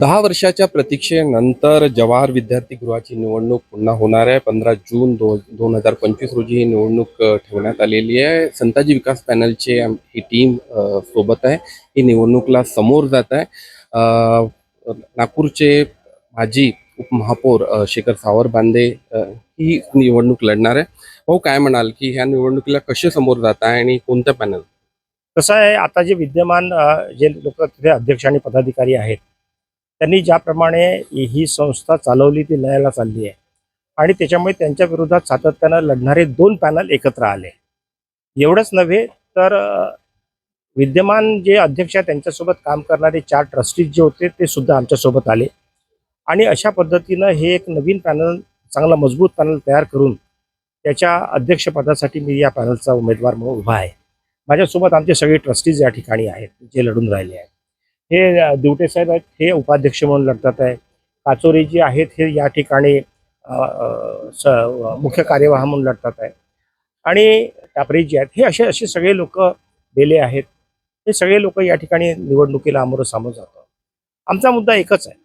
दहा वर्षाच्या प्रतीक्षेनंतर जवाहर विद्यार्थी गृहाची निवडणूक पुन्हा होणार आहे. पंधरा जून दो दोन हजार पंचवीस रोजी ही निवडणूक ठेवण्यात आलेली आहे. संताजी विकास पॅनलचे ही टीम सोबत आहे. ही निवडणूकला समोर जात आहे. नागपूरचे माजी उपमहापौर शेखर सावरबांदे ही निवडणूक लढणार आहे. भाऊ काय म्हणाल की ह्या निवडणुकीला कसे समोर जात आहे आणि कोणतं पॅनल? कसं आहे आता जे विद्यमान जे लोक तिथे अध्यक्ष आणि पदाधिकारी आहेत त्यांनी ज्याप्रमाणे ही संस्था चालवली ती लयाला चालली आहे. आणि त्याच्यामुळे त्यांच्या विरोधात सातत्यानं लढणारे दोन पॅनल एकत्र आले. एवढंच नव्हे तर विद्यमान जे अध्यक्ष आहेत त्यांच्यासोबत काम करणारे चार ट्रस्टीज जे होते ते सुद्धा आमच्यासोबत आले. आणि अशा पद्धतीनं हे एक नवीन पॅनल चांगला मजबूत पॅनल तयार करून त्याच्या अध्यक्षपदासाठी मी या पॅनलचा उमेदवार म्हणून उभा आहे. माझ्यासोबत आमचे सगळे ट्रस्टीज या ठिकाणी आहेत जे लढून राहिले आहेत. हे दिवटे साहेब आहेत हे उपाध्यक्ष म्हणून लढतात आहे. काचोरी जी आहेत हे या ठिकाणी स मुख्य कार्यवाह म्हणून लढतात आहे. आणि टापरे जी आहेत हे असे असे सगळे लोक गेले आहेत. हे सगळे लोक या ठिकाणी निवडणुकीला अमोर सामोरं जातात. आमचा मुद्दा एकच आहे.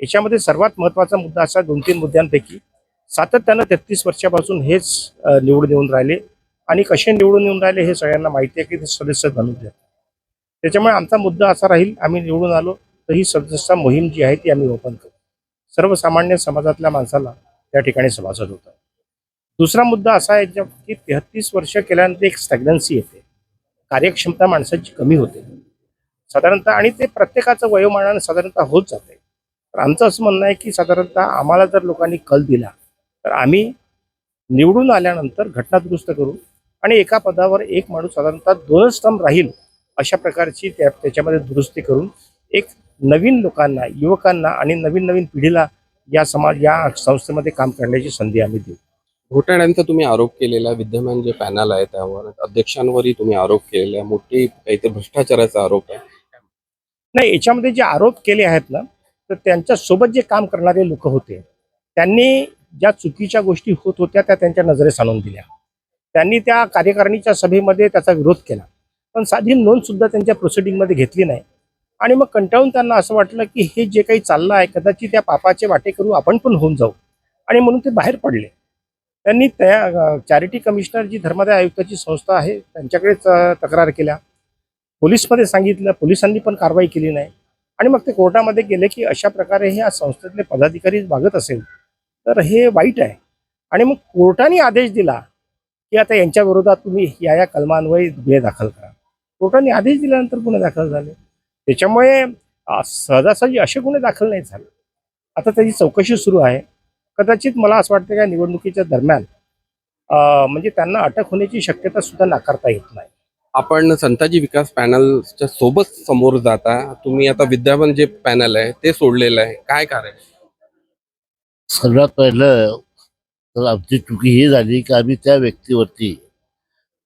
याच्यामध्ये सर्वात महत्त्वाचा मुद्दा असा दोन तीन मुद्द्यांपैकी सातत्यानं तेहतीस वर्षापासून हेच निवडून येऊन राहिले. आणि कसे निवडून येऊन राहिले हे सगळ्यांना माहिती आहे की ते सदस्य बनून देतात. त्याच्यामुळे आमचा मुद्दा असा राहील आम्ही निवडून आलो तर ही सदस्य मोहीम जी आहे ती आम्ही ओपन करू. सर्वसामान्य समाजातल्या माणसाला त्या ठिकाणी सभासद होतं दुसरा मुद्दा असा आहे ज्या- की तेहतीस वर्ष केल्यानंतर एक स्टॅग्नन्सी येते. कार्यक्षमता माणसाची कमी होते. साधारणतः आणि ते प्रत्येकाचं वयोमानानं साधारणतः होत जाते. तर आमचं असं म्हणणं आहे की साधारणतः आम्हाला जर लोकांनी कल दिला तर आम्ही निवडून आल्यानंतर घटना दुरुस्त करू आणि एका पदावर एक माणूस साधारणतः दोनच टर्म राहील अशा प्रकारची त्या त्याच्यामध्ये दुरुस्ती करून एक नवीन लोकांना युवकांना आणि नवीन नवीन पिढीला या समाज या संस्थेमध्ये काम करण्याची संधी आम्ही देऊ. घोटाळ्यांचा तुम्ही आरोप केलेला विद्यमान जे पॅनल आहे त्यावर अध्यक्षांवरही तुम्ही आरोप केलेला मोठी काहीतरी भ्रष्टाचाराचा आरोप आहे. नाही याच्यामध्ये जे आरोप केले आहेत ना तर त्यांच्यासोबत जे काम करणारे लोक होते त्यांनी ज्या चुकीच्या गोष्टी होत होत्या त्या त्यांच्या नजरेस आणून दिल्या. त्यांनी त्या कार्यकारिणीच्या सभेमध्ये त्याचा विरोध केला. पण साधी नोंद सुद्धा त्यांच्या प्रोसिडिंगमध्ये घेतली नाही. आणि मग कंटाळून त्यांना असं वाटलं की हे जे काही चाललं आहे कदाचित त्या पापाचे वाटे करू आपण पण होऊन जाऊ. आणि म्हणून ते बाहेर पडले. त्यांनी त्या चॅरिटी कमिशनर जी धर्मादाय आयुक्ताची संस्था आहे त्यांच्याकडे तक्रार केल्या. पोलीसमध्ये सांगितलं पोलिसांनी पण कारवाई केली नाही. आणि मग ते कोर्टामध्ये गेले की अशा प्रकारे हे या संस्थेतले पदाधिकारी वागत असेल तर हे वाईट आहे. आणि मग कोर्टाने आदेश दिला की आता यांच्या विरोधात तुम्ही या या कलमान्वये गुन्हे दाखल करा. कोर्टाने आदेश दिल्यानंतर गुन्हे दाखल झाले. त्याच्यामुळे सहजासहजी असे गुन्हे दाखल नाही झाले. आता त्याची चौकशी सुरू आहे. कदाचित मला असं वाटतं का निवडणुकीच्या दरम्यान म्हणजे त्यांना अटक होण्याची शक्यता सुद्धा नाकारता येत नाही. आपण संताजी विकास पॅनलच्या सोबत समोर जाता तुम्ही आता विद्यमान जे पॅनल आहे ते सोडलेलं आहे. काय कारण? सर्वात पहिलं तर आमची चुकी ही झाली की आम्ही त्या व्यक्तीवरती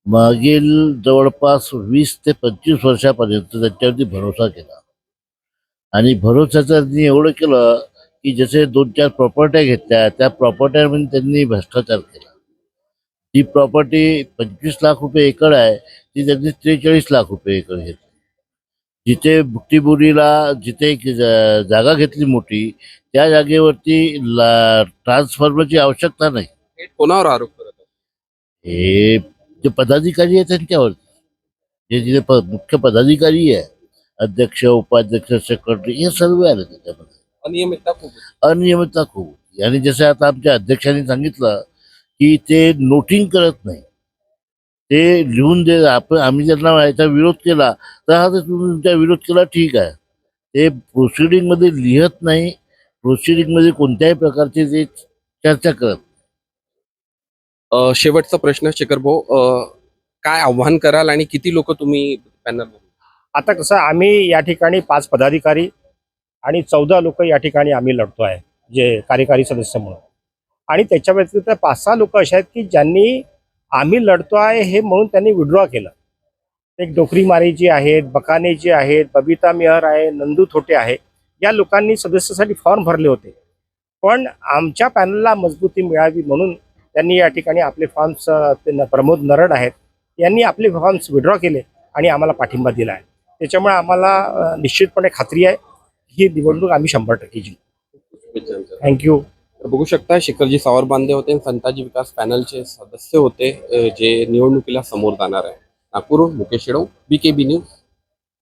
मागील जवळपास वीस ते पंचवीस वर्षापर्यंत त्यांच्यावरती भरोसा केला. आणि भरोशाचं त्यांनी एवढं केलं की जसे दोन चार प्रॉपर्ट्या घेतल्या त्या प्रॉपर्ट्यामध्ये त्यांनी भ्रष्टाचार केला. ती प्रॉपर्टी पंचवीस लाख रुपये एकर आहे ती त्यांनी त्रेचाळीस लाख रुपये एकर घेतली. जिथे बुट्टीबुरीला जिथे एक जागा घेतली मोठी त्या जागेवरती ला- ट्रान्सफॉर्मरची आवश्यकता नाही. कोणावर आरोप करत? हे जे पदाधिकारी आहे त्यांच्यावरती जे जिथे प मुख्य पदाधिकारी आहे अध्यक्ष उपाध्यक्ष सेक्रेटरी हे सर्व आले त्याच्यामध्ये. अनियमितता खूप होती. अनियमितता खूप होती. आणि जसं आता आमच्या अध्यक्षांनी सांगितलं की ते नोटिंग करत नाही. ते लिहून दे आपण आम्ही त्यांना याचा विरोध केला तर हा तर तुम्ही तुमचा विरोध केला ठीक आहे. ते प्रोसिडिंगमध्ये लिहत नाही. प्रोसिडिंगमध्ये कोणत्याही प्रकारचे ते चर्चा करत शेवटचा प्रश्न शेखर भाऊ काय आव्हान कराल आणि किती लोक तुम्ही पॅनल आता कसं आम्ही या ठिकाणी पाच पदाधिकारी आणि चौदा लोक या ठिकाणी आम्ही लढतो आहे जे कार्यकारी सदस्य म्हणून. आणि त्याच्या व्यतिरिक्त पाच सहा लोक असे आहेत की ज्यांनी आम्ही लढतो आहे हे म्हणून त्यांनी विड्रॉ केलं. एक डोकरी मारेजी आहेत बकाने जी आहेत बबिता मेहर आहे नंदू थोटे आहे या लोकांनी सदस्यासाठी फॉर्म भरले होते. पण आमच्या पॅनलला मजबूती मिळावी म्हणून त्यांनी या ठिकाणी आपले फॉर्म्स प्रमोद नरड आहेत यांनी आपले फॉर्म्स विड्रॉ केले आणि आम्हाला पाठिंबा दिला आहे. त्याच्यामुळे आम्हाला निश्चितपणे खात्री आहे ही निवडणूक आम्ही शंभर टक्के जिंकू. थँक्यू बघू शकता शिखरजी सावर बांदे होते संताजी विकास पॅनलचे सदस्य होते जे निवडणुकीला समोर जाणार आहे. Nagpur Mukesh Shedo B K B news